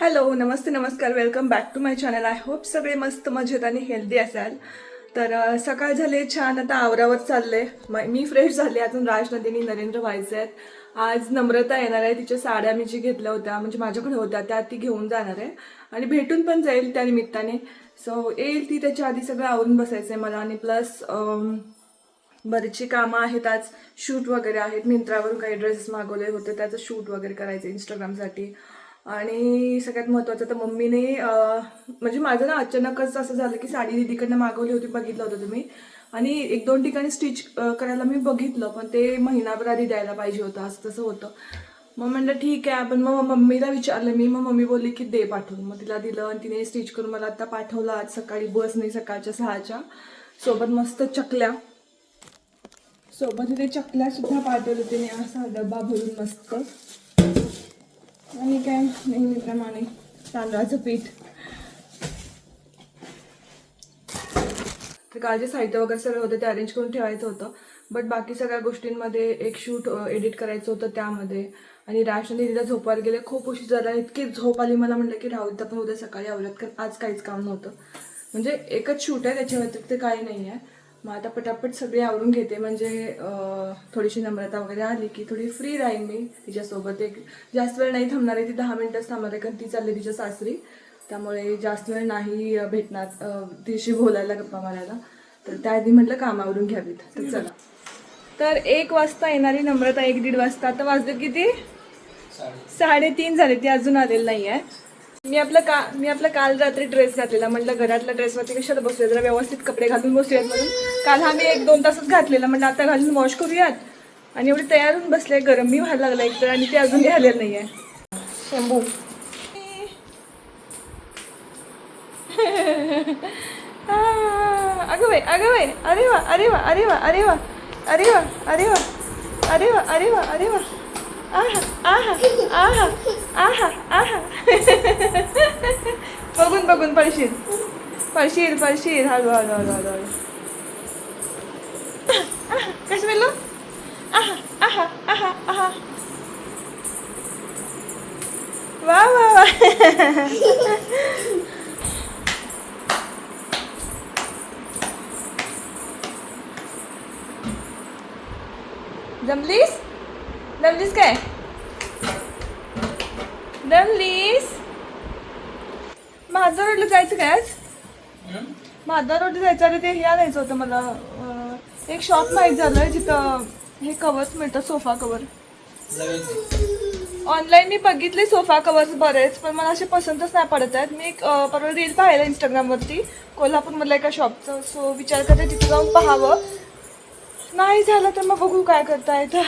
Hello नमस्ते नमस्कार. Welcome back to my channel I hope सगळे मस्त मजेत आणि हेल्दी असाल. तर सकाळ झाले छान. आता आवरावर चालले मी फ्रेश झाले अजून राज नदीनी नरेंद्र व्हायचे आहेत. आज नम्रता येणार आहे. तिच्या साड्या मी जी घेतल्या होत्या म्हणजे माझ्याकडे होत्या त्या ती घेऊन जाणार आहे. आणि भेटून पण जाईल त्या निमित्ताने. सो येईल ती त्याच्या आधी सगळं आवरून बसायचं आहे मला. आणि प्लस बरीचशी कामं आहेत. आज शूट वगैरे आहेत. मिंत्रावरून काही ड्रेसेस मागवले होते. त्याचं शूट वगैरे करायचं इंस्टाग्रामसाठी आणि सगळ्यात महत्त्वाचं तर मम्मीने म्हणजे माझं ना अचानकच असं झालं की साडी दिदीकडनं मागवली होती बघितलं होतं तुम्ही. आणि एक दोन ठिकाणी स्टिच करायला मी बघितलं पण ते महिनाभर आधी द्यायला पाहिजे होतं असं तसं होतं. मग म्हणलं ठीक आहे पण मग मम्मीला विचारलं मी मग मम्मी बोलली की दे पाठवून. मग तिला दिलं आणि तिने स्टिच करून मला आता पाठवलं आज सकाळी बसने सकाळच्या सहाच्या. सोबत मस्त चकल्या. सोबत तिथे चकल्या सुद्धा पाठवले तिने असा डबा भरून मस्त. आणि काय नेहमीप्रमाणे तांदळाचं पीठ. तर काल जे साहित्य वगैरे सगळं होतं ते अरेंज करून ठेवायचं होतं. बट बाकी सगळ्या गोष्टींमध्ये एक शूट एडिट करायचं होतं त्यामध्ये. आणि राशने तिला झोपायला गेले. खूप उशीर झाला. इतकी झोप आली. मला म्हटलं की राहू तर पण उद्या सकाळी आवडत कारण आज काहीच काम नव्हतं. म्हणजे एकच शूट आहे त्याच्या व्यतिरिक्त काही नाही आहे मग आता पटापट सगळी आवरून घेते. म्हणजे थोडीशी नम्रता वगैरे आली की थोडी फ्री राहीन मी तिच्यासोबत. एक जास्त वेळ नाही थांबणार आहे ती दहा मिनिटच थांबणार आहे कारण ती चालली तिच्या सासरी. त्यामुळे जास्त वेळ नाही भेटणार. तिशी बोलायला गप्पा मारायला. तर त्याआधी म्हटलं कामावरून घ्यावीत. तर चला. तर एक वाजता येणारी नम्रता एक दीड वाजता. आता वाजले किती? साडेतीन झाले ती अजून आलेली नाही आहे मी आपलं का मी आपला काल रात्री ड्रेस घातलेला. म्हटलं घरातल्या ड्रेसवरती कशाला बसूया? जरा व्यवस्थित कपडे घालून बसूयात म्हणून. काल हा मी एक दोन तासच घातलेला. म्हटलं आता घालून वॉश करूयात. आणि एवढी तयार होऊन बसले गरम मी व्हायला लागला एक तर आणि ते अजून आलेलं नाही आहे शंभू अगं बाई अगं बाई. अरे वा अरे वा अरे वा अरे वा अरे वा अरे वा अरे वा अरे वा अरे वा. बघून बघून पळशील. पळशील पळशील. हळू हळू हळू हळू हळू. कसं मिळलो आहा आहा आहा आहा. वा वा वा. जमलीस? जमलीस काय? जमलीस माझा रोडला जायचं काय आज? माझा रोडला जायचं अरे ते हे आणायचं होतं मला. एक शॉप माहीत झालं जिथं हे कवर्स मिळतात सोफा कवर ऑनलाईन मी बघितले सोफा कवर्स बरेच पण मला असे पसंतच नाही पडत आहेत. मी एक परवा रील पाहिलं इंस्टाग्रामवरती कोल्हापूरमधल्या एका शॉपचं सो विचार करते तिथे जाऊन पाहावं. नाही झालं तर मग बघू काय करता येतं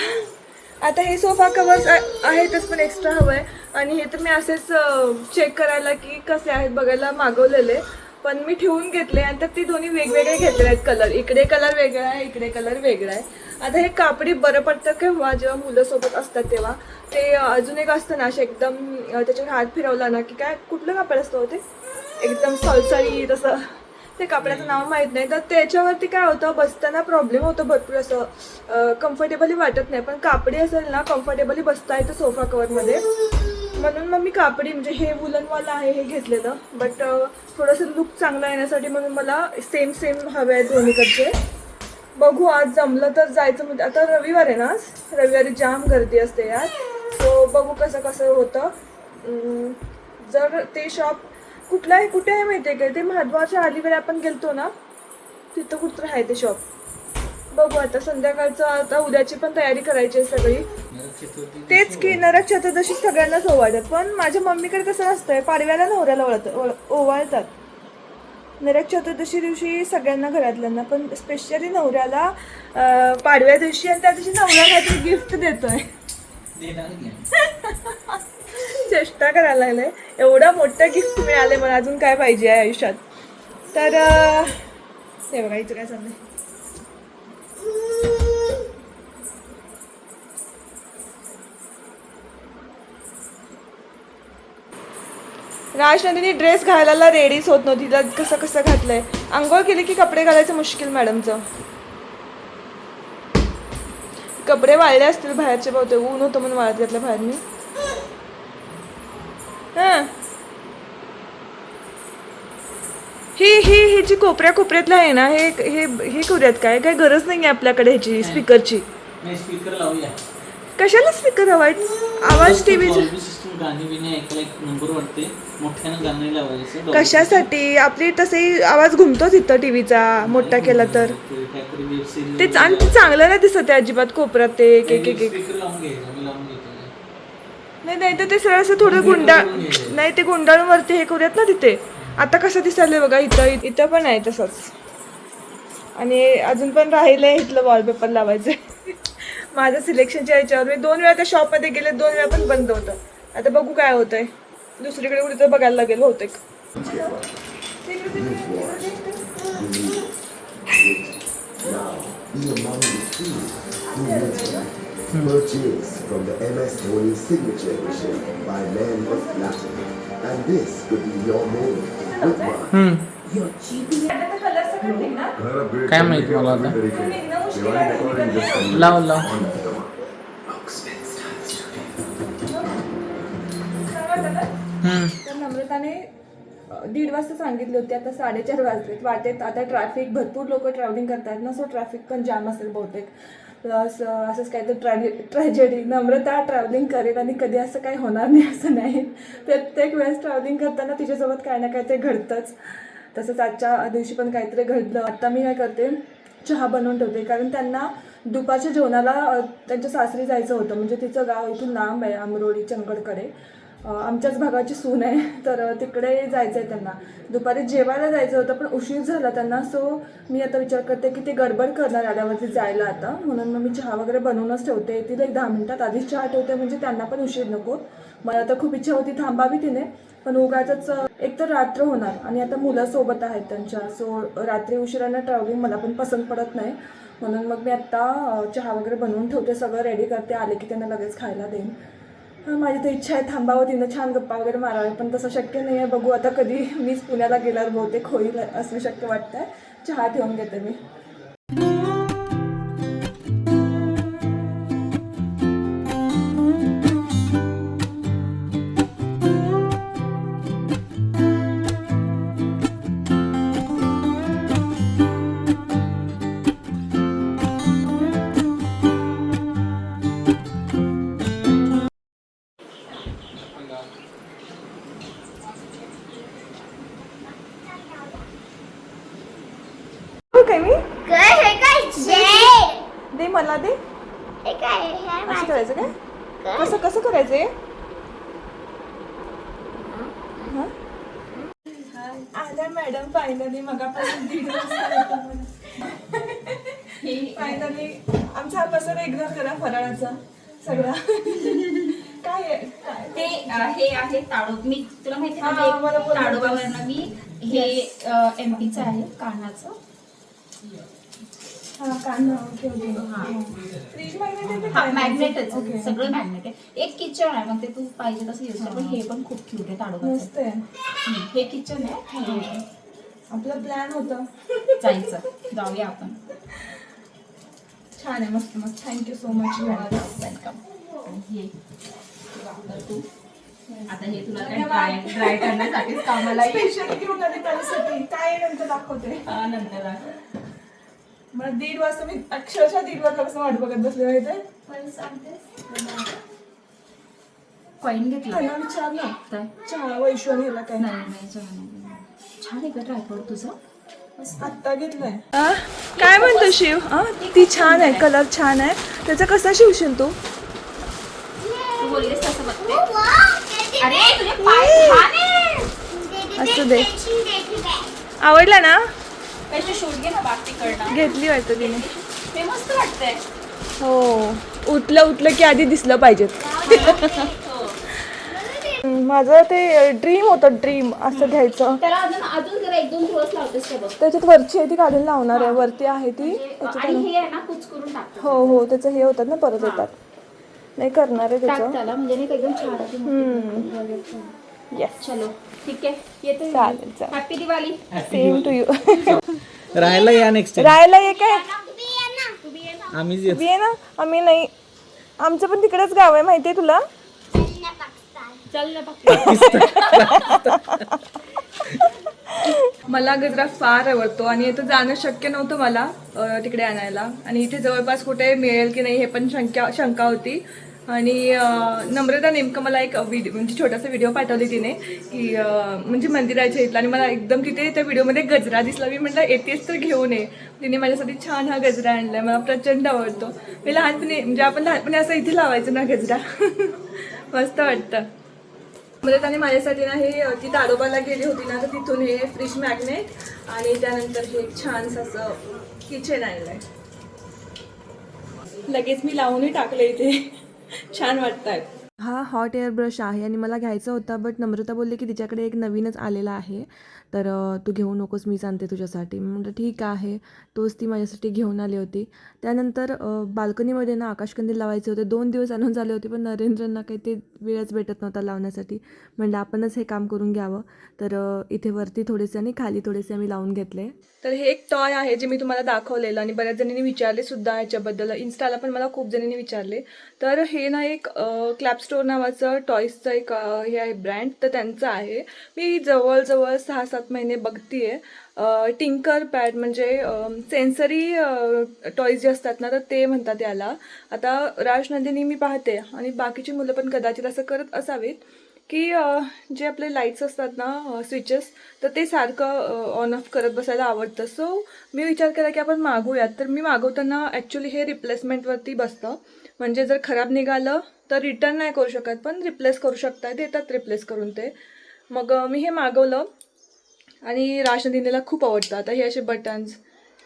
आता हे सोफा कवर्स आहेतच पण एक्स्ट्रा हवं आहे आणि हे तर मी असेच चेक करायला की कसे आहेत बघायला मागवलेले. पण मी ठेवून घेतले आणि तर ती दोन्ही वेगवेगळे घेतले आहेत कलर इकडे कलर वेगळा आहे इकडे कलर वेगळा आहे. आता हे कापडी बरं पडतं केव्हा? जेव्हा मुलं सोबत असतात तेव्हा. ते अजून एक असतं ना असे एकदम त्याच्यावर हात फिरवला ना की काय कुठलं कापड असतं हो ते? एकदम सळसळी तसं ते कपड्याचं नाव माहीत नाही. तर त्याच्यावरती काय होतं बसताना प्रॉब्लेम होतो भरपूर असं. कम्फर्टेबली वाटत नाही. पण कापडी असेल ना कम्फर्टेबली बसता येतं सोफा कवरमध्ये म्हणून मग मी कापडी म्हणजे हे वुलनवालं आहे हे घेतलेलं. बट थोडंसं लुक चांगला येण्यासाठी म्हणून मला सेम सेम हवे आहेत दोन्हीकडचे. बघू आज जमलं तर जायचं म्हणजे आता रविवार आहे ना आज. रविवारी जाम गर्दी असते यार. सो बघू कसं कसं होतं. जर ते शॉप कुठलं आहे कुठे आहे माहिती आहे का? ते महाद्वारच्या अलीकडे आपण गेलतो ना तिथं कुठं आहे ते शॉप बघू आता संध्याकाळचं आता उद्याची पण तयारी करायची आहे सगळी. तेच की नरक चतुर्दशी सगळ्यांनाच ओवाळतात. पण माझ्या मम्मीकडे कसं नसतंय पाडव्याला नवऱ्याला ओळत ओळ- ओवाळतात. नरक चतुर्दशी दिवशी सगळ्यांना घरातल्यांना पण स्पेशली नवऱ्याला पाडव्या दिवशी आणि त्या दिवशी नवरा काहीतरी गिफ्ट देतोय. चेष्टा करायला लागले. एवढं मोठं गिफ्ट मिळाले मला. अजून काय पाहिजे आहे आयुष्यात? तर हे बघा इथं काय चाललंय? राजनंदिनी ड्रेस घालायला रेडीच होत नव्हती. तिला कसं कसं घातलंय? आंघोळ केली की कपडे घालायचं मुश्किल मॅडमचं? कपडे वाळले असतील बाहेरचे बहुतेक. ऊन होतं म्हणून वाळत घातलं बाहेर मी. हां. हे ही जी कोपऱ्या कोपऱ्यातला आहे ना हे हे हे करूयात काय? काय गरज नाही आहे आपल्याकडे ह्याची स्पीकरची. स्पीकर लावूया. कशाला स्पीकर हवा आवाज टी व्हीचा कशासाठी? आपली तसे आवाज घुमतो तिथं टी व्हीचा मोठा केला तर. तेच आणि चांगलं नाही दिसत आहे अजिबात कोपऱ्यात ते एक एक एक नाही नाही तर ते सरळ असं थोडं गुंडाळ नाही ते गुंडाळून वरती हे करूयात ना तिथे. आता कसं दिसायलंय बघा इथं इथं पण आहे तसंच. आणि अजून पण राहिलंय इथलं वॉलपेपर लावायचं. माझं सिलेक्शनच्या याच्यावर. मी दोन वेळा त्या शॉपमध्ये गेले दोन वेळा पण बंद होतं. आता बघू काय होतंय. दुसरीकडे कुठे तर बघायला लागेल बहुतेक. Be among the few who will purchase from the MS Dhoni signature edition by Man of Platinum. And this could be your moment with mine. काय माहिती मला आता लाव लाव नम्रताने दीड वाजता सांगितली होती आता साडेचार वाजलेत वाटेत आता ट्रॅफिक भरपूर लोक ट्रॅव्हलिंग करतात ना सो ट्रॅफिक पण जाम असेल बहुतेक प्लस असंच काय तर ट्रॅ ट्रॅजेडी नम्रता ट्रॅव्हलिंग करेल आणि कधी असं काही होणार नाही असं नाही. प्रत्येक वेळेस ट्रॅव्हलिंग करताना तिच्यासोबत काय ना काय ते घडतंच. तसंच आजच्या दिवशी पण काहीतरी घडलं. आता मी काय करते चहा बनवून ठेवते. कारण त्यांना दुपारच्या जेवणाला त्यांच्या सासरी जायचं होतं. म्हणजे तिचं गाव इथून लांब आहे आंबरोडी चंगडकडे. आमच्याच भागाची सून आहे. तर तिकडे जायचं आहे त्यांना. दुपारी जेवायला जायचं होतं पण उशीर झाला त्यांना. सो मी आता विचार करते की ते गडबड करणार आल्यावरती जायला आता. म्हणून मग मी चहा वगैरे बनवूनच ठेवते. तिला एक दहा मिनटात आधीच चहा ठेवते म्हणजे त्यांना पण उशीर नको. मला तर खूप इच्छा होती थांबावी तिने. पण उगाच एक तर रात्र होणार आणि आता मुलासोबत आहेत त्यांच्या. सो रात्री उशिरानं ट्रॅव्हलिंग मला पण पसंत पडत नाही. म्हणून मग मी आत्ता चहा वगैरे बनवून ठेवते. सगळं रेडी करते. आले की त्यांना लगेच खायला देईन. माझी तर इच्छा आहे थांबावं तिनं छान गप्पा वगैरे मारावे पण तसं शक्य नाही आहे. बघू आता कधी मीच पुण्याला गेल्यावर बहुतेक होईल असं शक्य वाटतंय. चहा ठेवून घेते मी. हा? आल्या मॅडम फायनली मगापासून दीड फायनली आमचा हा पसर इग्नोर करा फराळाचा सगळा. काय आहे? काय? ते अ, हे आहे ताडोब मी तुला माहिती हा, मला बोल. ताडोबावरनं मी हे एम पीचं आहे कानाचं. हा कांदा ओके ओके मॅग्नेटच सगळं मॅग्नेट आहे. एक किचन आहे. मग ते तू पाहिजे तसं यूज कर पण हे पण खूप क्यूट आहे ताडोबाचं. मस्त आहे. हे किचन आहे. आपला प्लॅन होता. जायचं. जाऊया आपण. छान आहे. मस्त मस्त. थँक्यू सो मच वेलकम हे वापर तू. आता हे तुला काय ड्राय ड्राय करण्यासाठीच कामाला येईल. स्पेशल घेऊन आले त्याच्यासाठी. काय नंतर दाखवते. हा, नंतर दाखव. मला दीड वाजता मी अक्षरशः दीड वाजतापासून वाट बघत बसले माहिती कॉईन घेतला. त्यांना विचारलं काय? चहा वैश्वन ह्याला काय? नाही नाही छान आहे. छान आहे का ट्रायपॉड तुझं? आत्ता घेतलंय. काय म्हणतो शिव? हा ती छान आहे कलर छान आहे. त्याचा कसा शिवशील तू? तू बोललीस तसं बघते. अरे तुझे पाय छान आहे असू दे. आवडला ना? त्याचे शूट घे ना बाग तिकडनं घेतली वाटतं तिने. ते मस्त वाटतंय. हो. उठलं उठलं की आधी दिसलं पाहिजेत. हो. माझं ते ड्रीम होतं ड्रीम असं घ्यायचं. त्याला अजून अजून जरा एक दोन दिवस लावतेस ते बघ? त्याच्यात वरची आहे ती काढून लावणार आहे. वरती आहे ती. त्याच्यात आणि हे आहे ना कुच करून टाक हो हो. त्याचं हे होतात ना परत येतात. नाही करणार आहे टाक त्याचं. त्याला म्हणजे नाही का एकदम छान आहे. हम्म. येस चलो ठीक आहे. येते चालेल चालेल. Happy Diwali same to you राहायला या नेक्स्ट राहायला ये काय? आम्हीच येतो. ये ना. आम्ही नाही. आमचं पण तिकडेच गाव आहे माहिती आहे तुला? चल ना मला गजरा फार आवडतो आणि इथं जाणं शक्य नव्हतं मला अ, तिकडे आणायला. आणि इथे जवळपास कुठे मिळेल की नाही हे पण शंका शंका होती. आणि नम्रता नेमकं मला एक व्हिडिओ म्हणजे छोटासा व्हिडिओ पाठवली तिने की म्हणजे मंदिराच्या इथला आणि मला एकदम तिथे त्या व्हिडिओमध्ये गजरा दिसला. मी म्हटलं येतेच तर घेऊन ये तिने माझ्यासाठी छान हा गजरा आणलाय. मला प्रचंड आवडतो. मी लहानपणी म्हणजे आपण लहानपणी असं इथे लावायचं ना गजरा. मस्त वाटतं. म्हणजे त्याने माझ्यासाठी ना हे ती ताडोबाला गेली होती ना तर तिथून हे फ्रिज मॅग्नेट आणि त्यानंतर हे एक छानसं असं किचन आणलंय. लगेच मी लावूनही टाकलं इथे. छान वाटतात हा हॉट एअर ब्रश आहे आणि मला घ्यायचा होता बट नम्रता बोलली की तिच्याकडे एक नवीनच आलेला आहे. तर तू घेऊ नकोस मीच आणते तुझ्यासाठी. म्हणलं म्हटलं ठीक आहे. तोच ती माझ्यासाठी घेऊन आली होती. त्यानंतर बाल्कनीमध्ये ना आकाशकंदील लावायचे होते. दोन दिवस आणून झाले होते पण नरेंद्रना काही ते वेळच भेटत नव्हता लावण्यासाठी. म्हणलं आपणच हे काम करून घ्यावं. तर इथे वरती थोडेसे आणि खाली थोडेसे आम्ही लावून घेतले. तर हे एक टॉय आहे जे मी तुम्हाला दाखवलेलं आणि बऱ्याच जणींनी विचारले सुद्धा याच्याबद्दल. इन्स्टाला पण मला खूप जणींनी विचारले. तर हे ना एक क्लॅपस्टोर नावाचं टॉयसचं एक हे आहे ब्रँड. तर त्यांचं आहे. मी जवळजवळ सहा सात सात महिने बघतीये. टिंकर पॅड म्हणजे सेन्सरी टॉईज जे असतात ना तर ते म्हणतात याला. आता राजनंदिनी मी पाहते आणि बाकीची मुलं पण कदाचित असं करत असावीत की जे आपले लाईट्स असतात ना स्विचेस तर ते सारखं ऑन ऑफ करत बसायला आवडतं. सो मी विचार केला की आपण मागूयात. तर मी मागवताना ॲक्च्युली हे रिप्लेसमेंटवरती बसतं. म्हणजे जर खराब निघालं तर रिटर्न नाही करू शकत पण रिप्लेस करू शकता देतात रिप्लेस करून ते. मग मी हे मागवलं. आणि राशन दिनेला खूप आवडतं. आता हे असे बटन्स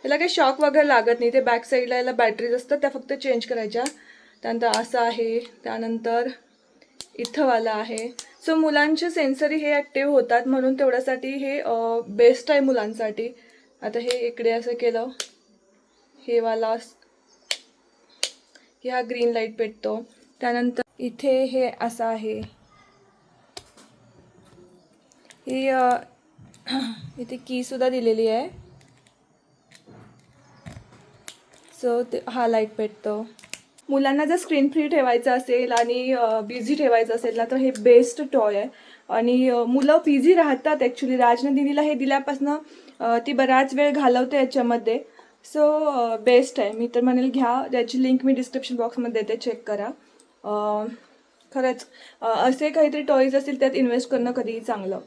याला काही शॉक वगैरे लागत नाही. ते बॅक साईडला याला बॅटरीज असतात त्या फक्त चेंज करायच्या. त्यानंतर असं आहे त्यानंतर इथंवाला आहे. सो मुलांचे सेन्सरी हे ॲक्टिव्ह होतात म्हणून तेवढ्यासाठी हे बेस्ट आहे मुलांसाठी. आता हे इकडे असं केलं. हे वाला हे हा ग्रीन लाइट पेटतो. त्यानंतर इथे हे असं आहे. ही इथे कीसुद्धा दिलेली आहे. सो ते हा लाइट पेटतो. मुलांना जर स्क्रीन फ्री ठेवायचं असेल आणि बिझी ठेवायचं असेल ना तर हे बेस्ट टॉय आहे. आणि मुलं बिझी राहतात ॲक्च्युली राजनंदिनीला हे दिल्यापासनं ती बराच वेळ घालवते याच्यामध्ये. सो बेस्ट आहे. मी तर म्हणेल घ्या. त्याची लिंक मी डिस्क्रिप्शन बॉक्समध्ये देते. चेक करा. खरंच असे काहीतरी टॉईज असतील त्यात इन्व्हेस्ट करणं कधीही चांगलं.